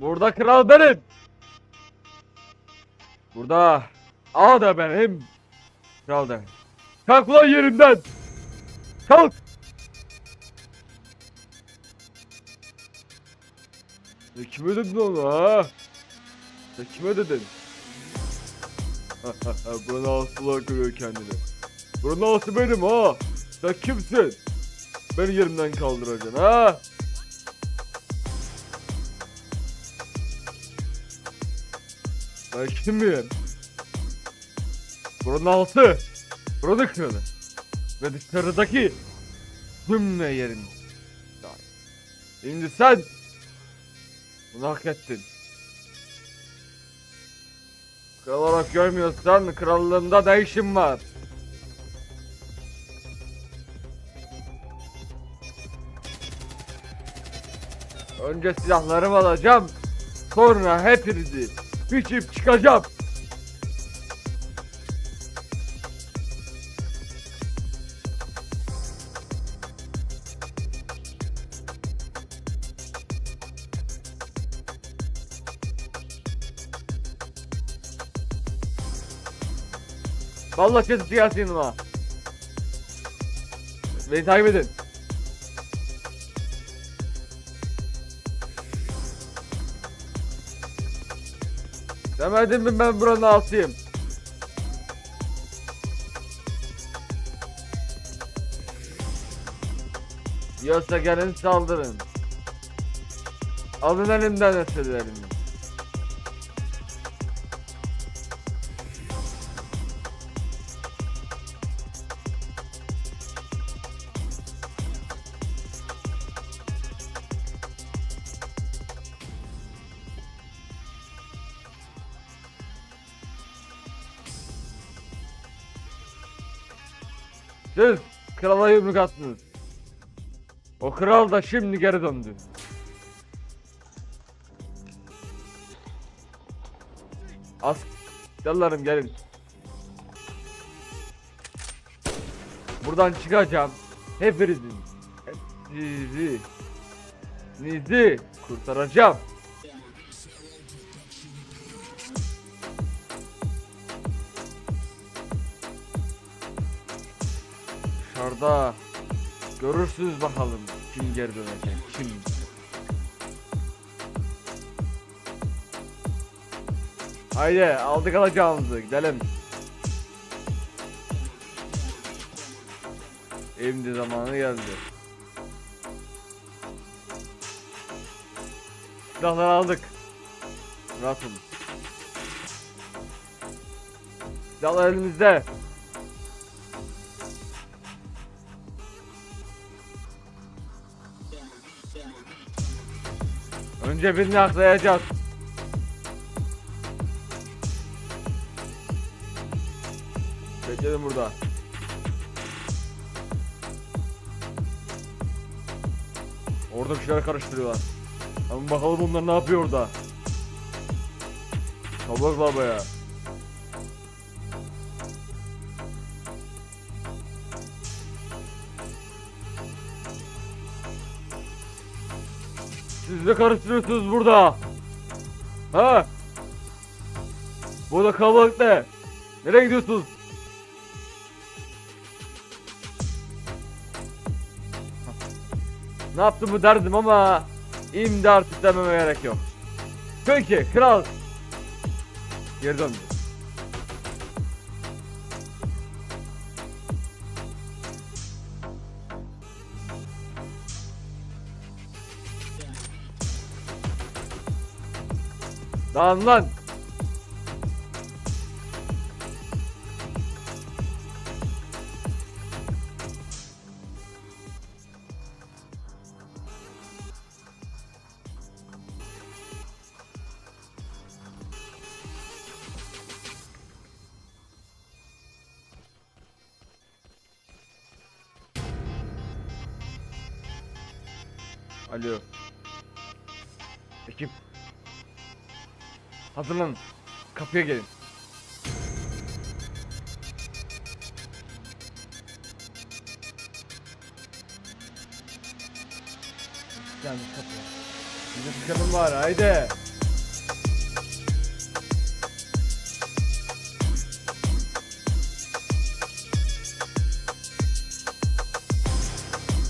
Burada kral benim. Burada ağa da benim. Kral da. Kalk ulan yerimden. Kalk. Sen kime dedin onu ha? Sen kime dedin? Ağası olarak görüyor kendini. Buranın ağası benim ha. Sen kimsin? Beni yerimden kaldıracaksın ha? Kim miyim? Buranın ağası. Buranın kralı. Ve dışarıdaki cümle yerin. Şimdi sen bunu hak ettin. Kral olarak görmüyorsan krallığımda ne işin var? Önce silahlarımı alacağım. Sonra hepinizi biçip çıkacağım. Vallahi çetin gelsin yanıma. Beni takip edin. Demedim mi ben buranın ağasıyım. Yoksa gelin saldırın. Alın elimden eserlerimi. Siz krala yumruk attınız. O kral da şimdi geri döndü. As Yallarım gelin. Buradan çıkacağım. Hepinizin. Sizi. Sizi kurtaracağım. Dışarıda görürsünüz bakalım kim geri dönecek kim. Haydi aldık alacağımızı gidelim. Şimdi zamanı geldi. Silahları aldık. Rahatım. Silahlar elimizde. Önce birini aklayacağız. Bekledim burada. Orada bir şeyler karıştırıyorlar. Ama bakalım onlar ne yapıyor orada. Kabak baba Siz ne karıştırıyorsunuz burada? Ha? Burada kalabalık ne? Nereye gidiyorsunuz? Ne yaptığımı derdim ama imdi artık dememe gerek yok. Peki kral Geri döndü. Dağın lan. Alo. Ekip. Hazırlanın. Kapıya gelin. Geldik kapıya. Bizim çıkalım var haydi.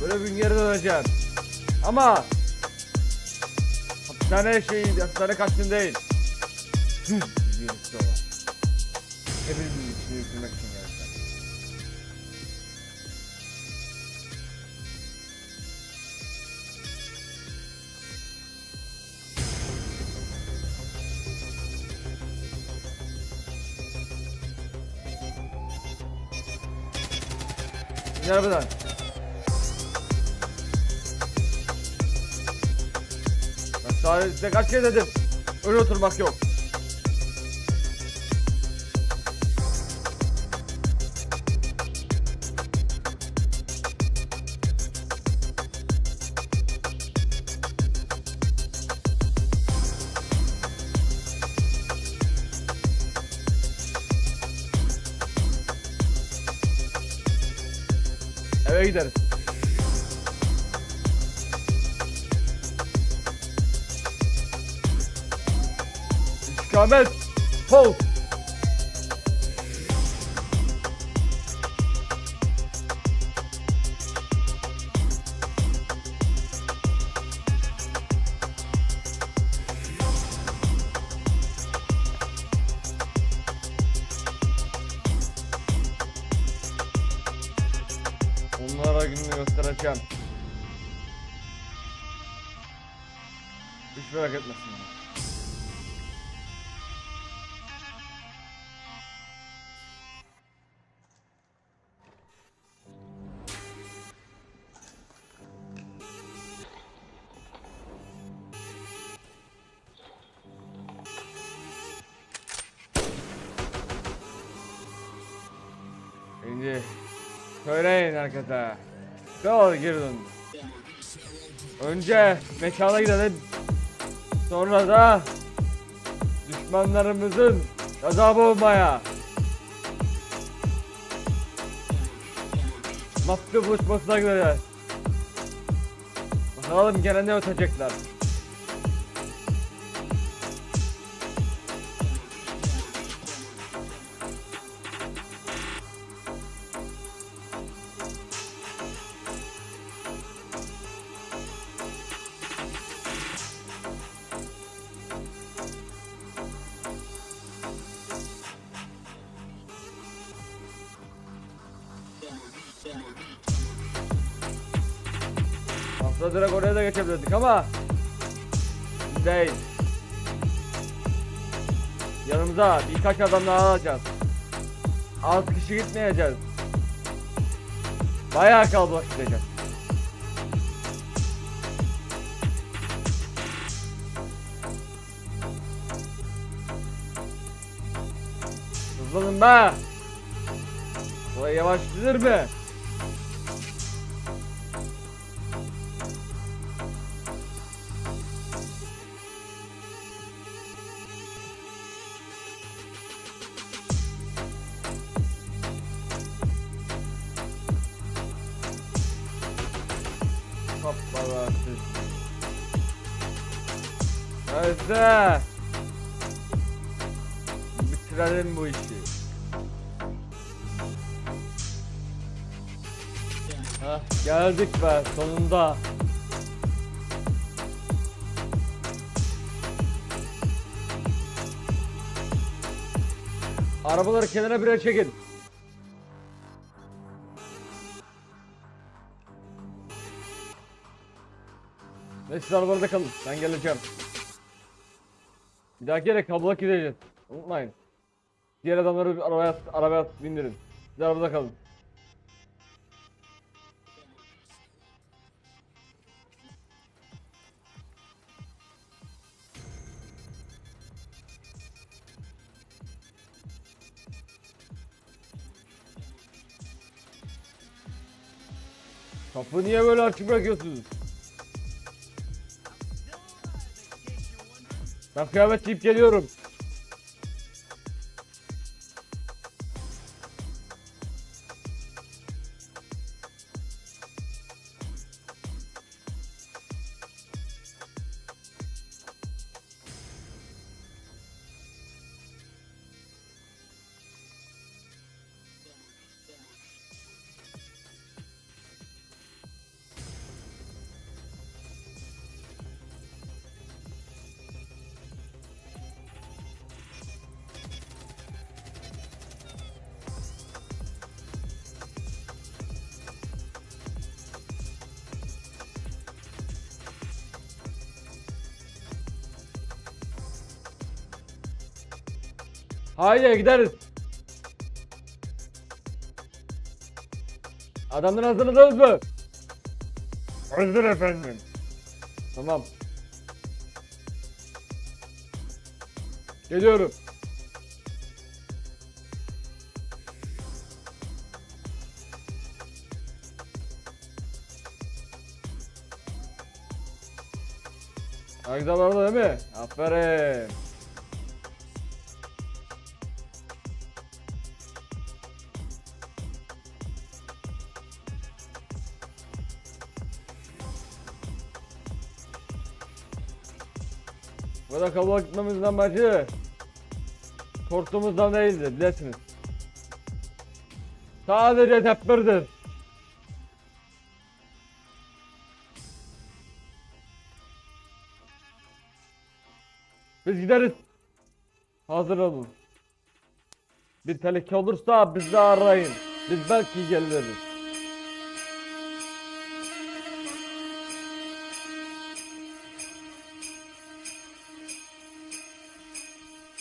Böyle bir geri döneceğim. Ama hapishane şey, hapishane kaçtım değil. Düz bir yürüyüşte olan. Hepimizin içini yürütmek için gerçekten. İn. Ben size kaç kere dedim. Öyle oturmak yok. Eve gideriz. İstikamet. Sol. Onlara gününü göstereceğim. Hiç merak etmesinler. Doğru geri döndü. Önce mekana gidelim. Sonra da düşmanlarımızın gazabı olmaya. Mafya buluşmasına gideceğiz. Bakalım gene ne ötecekler. Oraya da geçebilirdik ama değil. Yanımıza birkaç adam daha alacağız. Az kişi gitmeyeceğiz. Bayağı kalabalık gideceğiz. Hızlanın be! Kolay yavaş gidilir mi? Hoppala siz. Neyse. Bitirelim bu işi. Hah geldik be sonunda. Arabaları kenara birer çekin. Ve siz arabalarda kalın. Ben geleceğim. Bir dahaki yere kablola gideceğiz. Unutmayın. Diğer adamları bir arabaya, arabaya bindirin. Siz arabada kalın. Kapı niye böyle açık bırakıyorsunuz? Ben kıyafet giyip geliyorum. Haydi gideriz. Adamdan hazırladınız mı? Hazır efendim. Tamam. Geliyorum. Herkese vardı değil mi? Aferin. Kalabalık gitmemizden bacı. Korktuğumuzdan değildi bilesiniz. Sadece tedbirdir. Biz gideriz. Hazır olun. Bir tehlike olursa bizi arayın. Biz belki geliriz.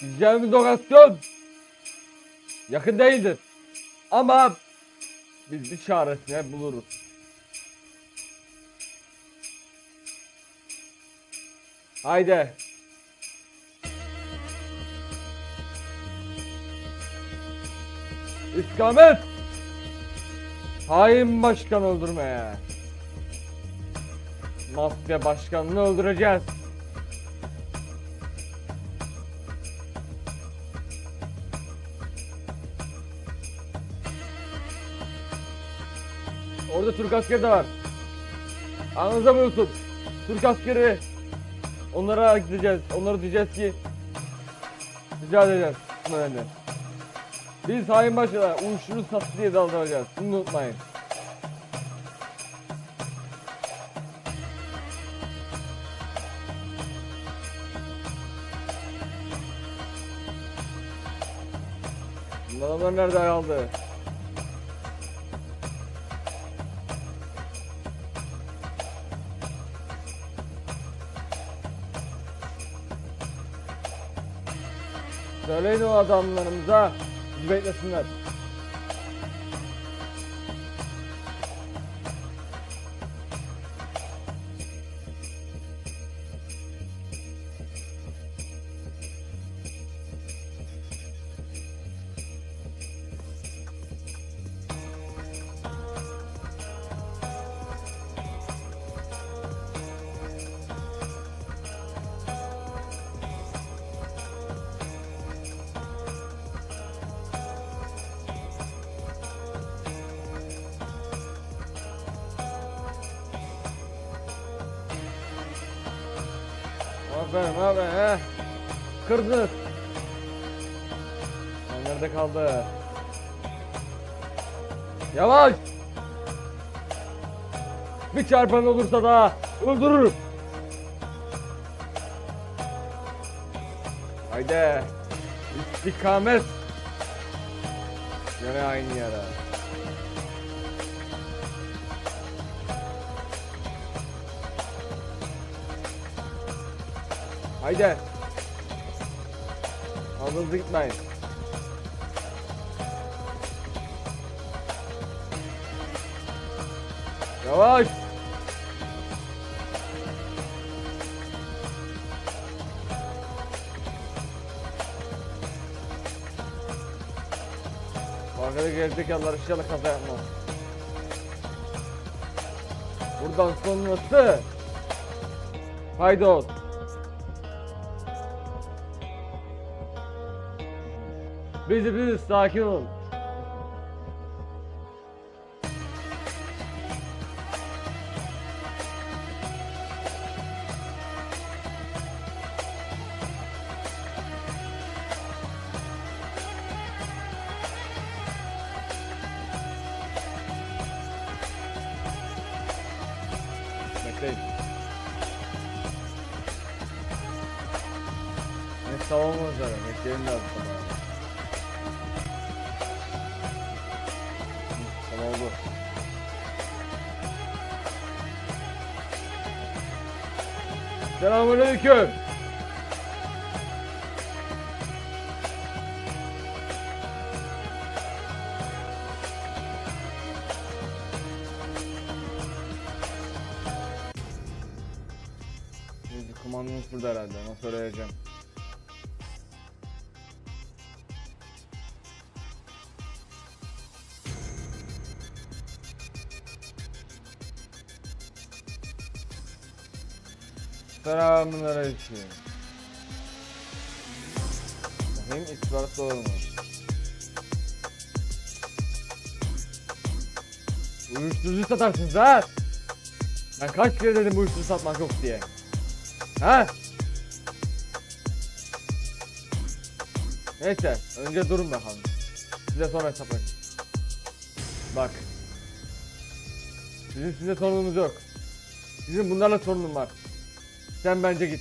Gideceğimiz lokasyon yakın değildir. Ama biz bir çaresine buluruz. Haydi. İstikamet. Hain başkan öldürmeye. Mafya başkanını öldüreceğiz. Orada Türk askeri de var. Bulunsun. Türk askeri. Onlara gideceğiz. Onlara diyeceğiz ki rica edeceğiz. Önemli. Biz hain başına uyuşturucu sattı diye daldıracağız. Bunu unutmayın. Adamlar nerede kaldı? Söyleyin o adamlarımıza bizi beklesinler. Aferin abi he. Lan nerede kaldı? Yavaş. Bir çarpan olursa da öldürürüm. Haydi. İstikamet. Yine aynı yere. Haydi. Hızlı gitmeyin. Yavaş. Arkada gerizekalılar inşallah kaza yapmaz. Buradan sonrası Haydot. Bizi bizi sakin ol. Bekleyin. Ne savunma üzere. Bekleyin lazım oldu. Selamünaleyküm. Kumandomuz burada herhalde. Nasıl arayacağım? Selamünaleyküm. Bakayım istihbarat doğru mu? Uyuşturucu satarsınız ha? Ben kaç kere dedim uyuşturucu satmak yok diye. Ha? Neyse, önce durun bakalım. Size sonra hesaplaşın. Bak. Sizin size sorunumuz yok. Sizin bunlarla sorunum var. Sen bence git.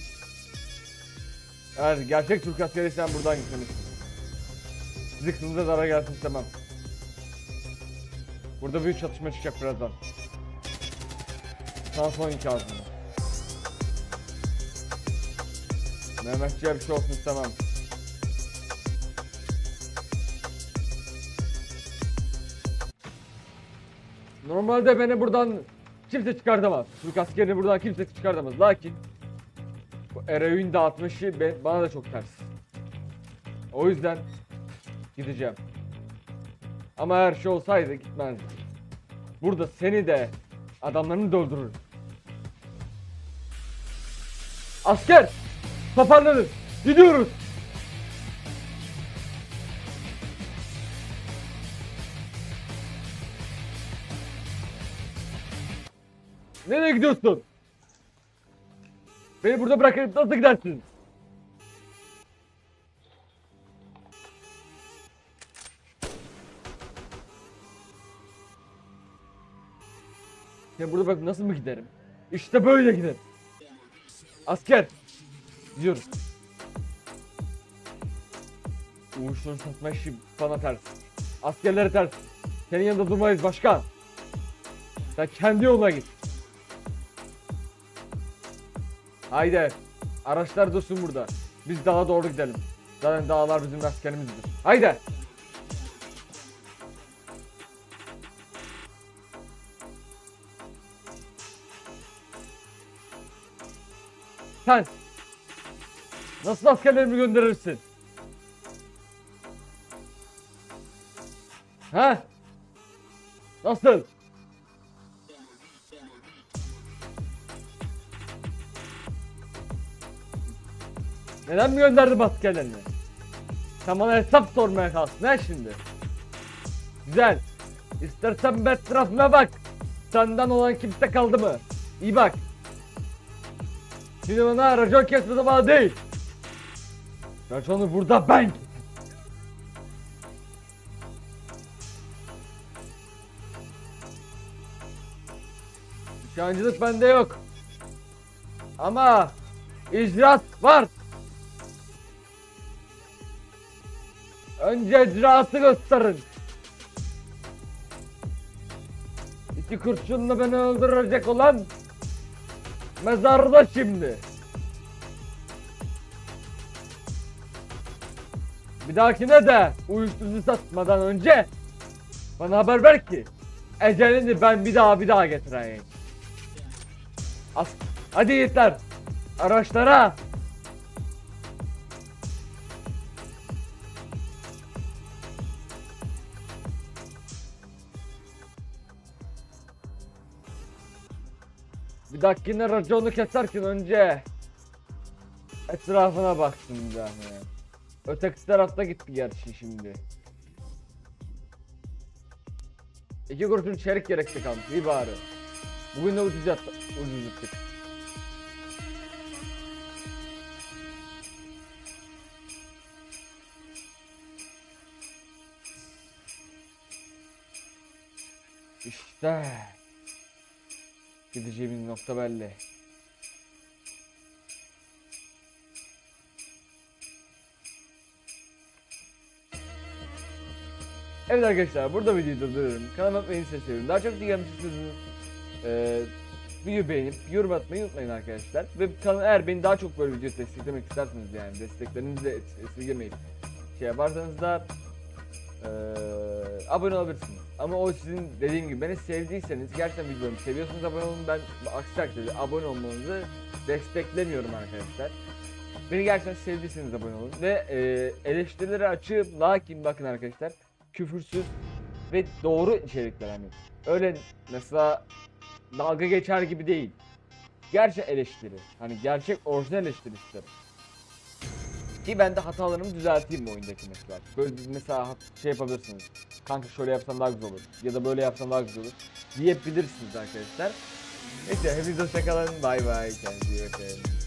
Eğer gerçek Türk askeriysen buradan gitmelisin. Sizi kızınıza zarar gelsin istemem. Burada büyük çatışma çıkacak birazdan. Sana son iki ağzını. Mehmetçiğe bir şey olsun istemem. Normalde beni buradan kimse çıkartamaz. Türk askerini buradan kimse çıkartamaz. Lakin eroin dağıtmışı be- bana da çok ters. O yüzden gideceğim. Ama her şey olsaydı gitmezdim. Burada seni de adamlarını da öldürürüm. Asker! Toparlanın! Gidiyoruz! Nereye gidiyorsun? Beni burada bırakıp nasıl gidersin? Seni burada bırakıp nasıl mı giderim? İşte böyle giderim. Asker! Gidiyoruz. Uyuşturucu satma işi bana ters. Askerlere ters. Senin yanında durmayız başkan. Sen kendi yoluna git. Haydi. Araçlar dursun burada. Biz dağa doğru gidelim. Zaten dağlar bizim askerimizdir. Haydi. Sen nasıl askerlerimi gönderirsin? Ha? Nasıl? Neden mi gönderdin askerlerini? Sen bana hesap sormaya kalksın ha şimdi. Güzel. İstersen bir etrafına bak. Senden olan kimse kaldı mı? İyi bak. Şimdi bana racon kesme zamanı değil. Raconu burada ben. Nişancılık bende yok. Ama icraat var. Önce icraatı gösterin. İki kurşunla beni öldürecek olan mezarda şimdi. Bir dahakine de uyuşturucu satmadan önce bana haber ver ki ecelini ben bir daha bir daha getireyim. As Hadi yiğitler araçlara Bir dakikine raconu keserken önce etrafına baksın bir. Öteki tarafta gitti gerçi şimdi. İki kurşun çelik gerekti kalmış iyi bari. Bugün de ucuz yat ucuz yuttuk. İşte gideceğimiz nokta belli. Evet arkadaşlar burada videoyu durduruyorum. Kanalıma atmayı size. Daha çok diğer istiyorsanız eee videoyu beğenip yorum atmayı unutmayın arkadaşlar. Ve kanal eğer beni daha çok böyle video desteklemek isterseniz yani desteklerinizi de es- esirgemeyin. Şey yaparsanız da Ee, abone olabilirsiniz. Ama o sizin dediğim gibi beni sevdiyseniz gerçekten videomu seviyorsanız abone olun. Ben aksi takdirde abone olmanızı desteklemiyorum arkadaşlar. Beni gerçekten sevdiyseniz abone olun. Ve e, eleştirileri açığım. Lakin bakın arkadaşlar küfürsüz ve doğru içerikler hani. Öyle mesela dalga geçer gibi değil. Gerçek eleştiri. Hani gerçek orijinal eleştiri isterim. Ki ben de hatalarımı düzelteyim bu oyundaki mesela. Böyle mesela şey yapabilirsiniz. Kanka şöyle yapsam daha güzel olur. Ya da böyle yapsam daha güzel olur. Diyebilirsiniz arkadaşlar. Neyse hepinize hoşçakalın. Bay bay. Kendinize iyi bakın.